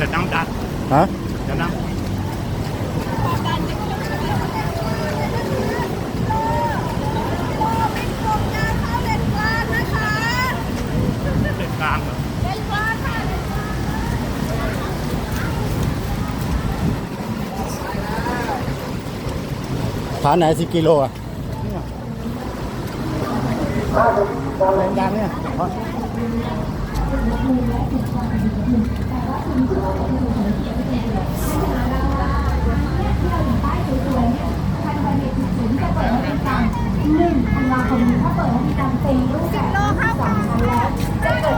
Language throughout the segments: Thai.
ผ็ดน้ำจัดฮะเดี๋ยวน้เป็นโครงการข้าวเลนกลางนะคะำเป็ดกลางเหรอเลนกลางค่ะเลนกลางฐานไหนสิกิโลอะแรงดังเนี่ยธันวาคมนี้ถ้าเปิดให้มีการเซ็นรูปแบบโลข้าวสองชั้นแล้วจะเกิด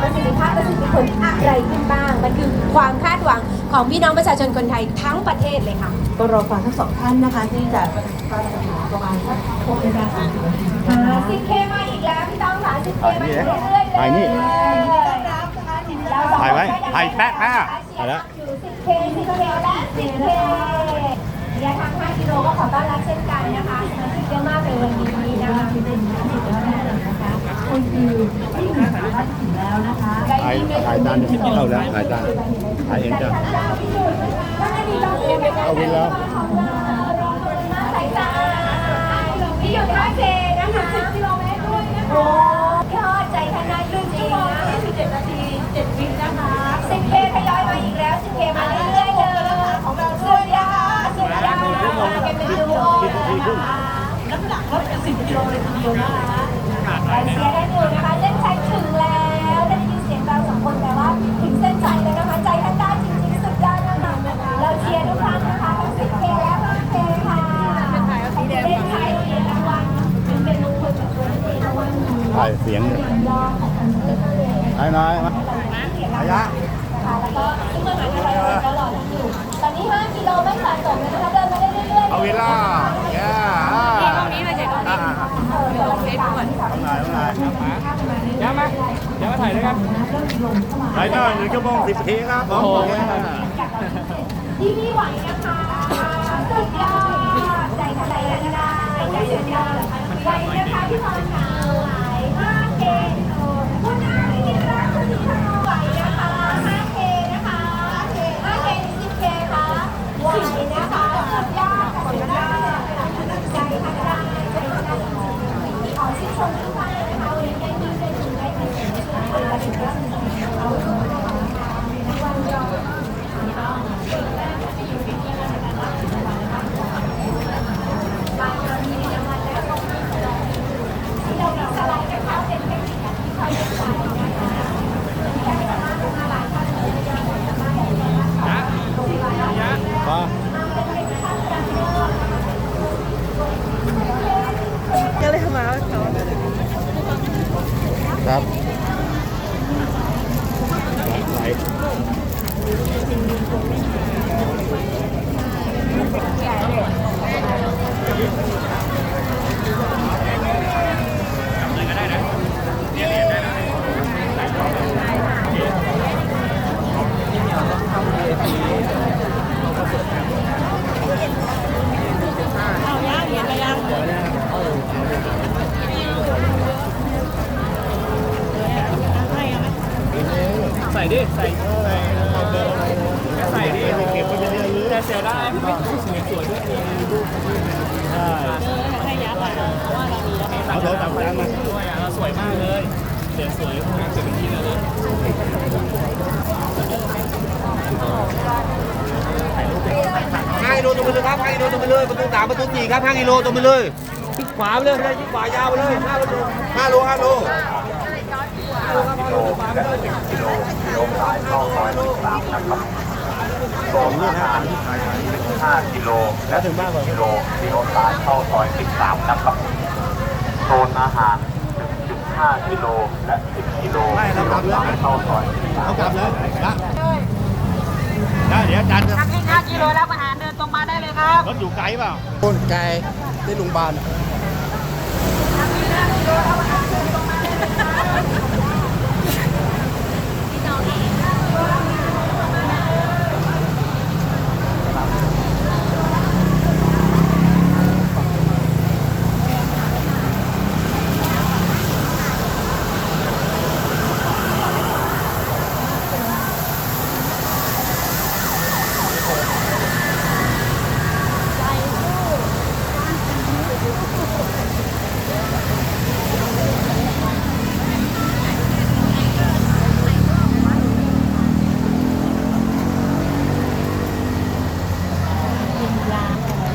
ประสิทธิภาพประสิทธิผลอะไรขึ้นบ้าง มันคือความคาดหวังของพี่น้องประชาชนคนไทยทั้งประเทศเลยค่ะ ก็รอฟังทั้งสองท่านนะคะ ที่จะประชุมประมาณสักหกนาฬิกาสามสิบนาทีสิบเคมาอีกแล้ว พี่ต้องค่ะสิบเคมาเรื่อยๆถ่ายนี่ ถ่ายไว้ถ่ายแป๊ะแป๊ะถ่ายแล้วอยู่สิบเคสิบเคและสิบเคระยะทาง5กิโลก็ขอต้อนรับเช่นกันนะคะสมาชิกเยอะมากเลยวันนี้นะคะที่เป็นที่เยอะแน่เลยนะคะคนคือที่มีสาระถึงแล้วนะคะถ่ายถ่ายจานเดี๋ยวเข้าแล้วถ่ายจานถ่ายเองจ้ะเอาวินแล้วสายตาที่อยู่ท่าเจนะคะ10กิโลเมตรด้วยนะคะ อนะคะน้ำหนักลดสิบกิโลเลยทีเดียวนะคะไปเชียร์ได้อยู่นะคะเส้นชัยถึงแล้วได้ยินเสียงเราสองคนแต่ว่าถึงเส้นชัยเลยนะคะใจท่านได้จริงๆสุดยอดมากๆนะคะเราเชียร์ทุกท่านนะคะทั้ง 10K และ 5K ค่ะของเล่นไทยเสียรางวัลเป็นมงคลกับตัวเองรางวัลถ่ายเสียงเนี่ยยอดของคนเล่นเลยถ่ายหน่อยมาระยะนะคะแล้วก็ซึ่งอาหารอร่อยๆก็รอท่านอยู่ตอน ด้วยกันถ่ายหน่อยหนึ่งชั่วโมงสิบทีครับผมที่พี่ไหวนะคะสุดยอดใจทะเลกันได้ใจสุดยอดไหวนะคะพี่พรค่ะไหว5เกณฑ์คุณนายกินรักคุณที่ทำไหวนะคะ5เกณฑ์นะคะ5เกณฑ์10เกณฑ์ค่ะไหวนะคะสุดยอดค่ะสุดยอดใจทะเลใจทะเลขอชื่นชมทุกท่านนะคะวันนี้ได้มีได้ถึงได้ถึงช่วยคนละถึงก็ถึงเราวันรอ มา ก็เลยมาเขา ครับไหลใส่ดิ ใส่ใส่ดิเก็บไว้เป็นเรื่องแต่เสียได้ไม่สวยสวยด้วยใช่เอาโทรศัพท์จานมาด้วยอะสวยมากเลยเสียสวยพวกนั้นเก็บเป็นที่เลยห้ากิโลตรงไปเลยครับห้ากิโลตรงไปเลยประตูสามประตูสี่ครับห้ากิโลตรงไปเลยชิดขวาไปเลยชิดขวายาวไปเลยห้าโลห้าโลห้าโล 5กิโลและ10กิโลมีโอกาสเข้าซอย13นะครับโซนอาหาร1.5กิโลและ10กิโลไม่เรากลับเลยเข้าซอยเอากลับเลยละได้เดี๋ยวจานจะอีก5กิโลแล้วมาหาเดินตรงมาได้เลยครับรถอยู่ไกลเปล่าต้นไกลที่โรงพยาบาล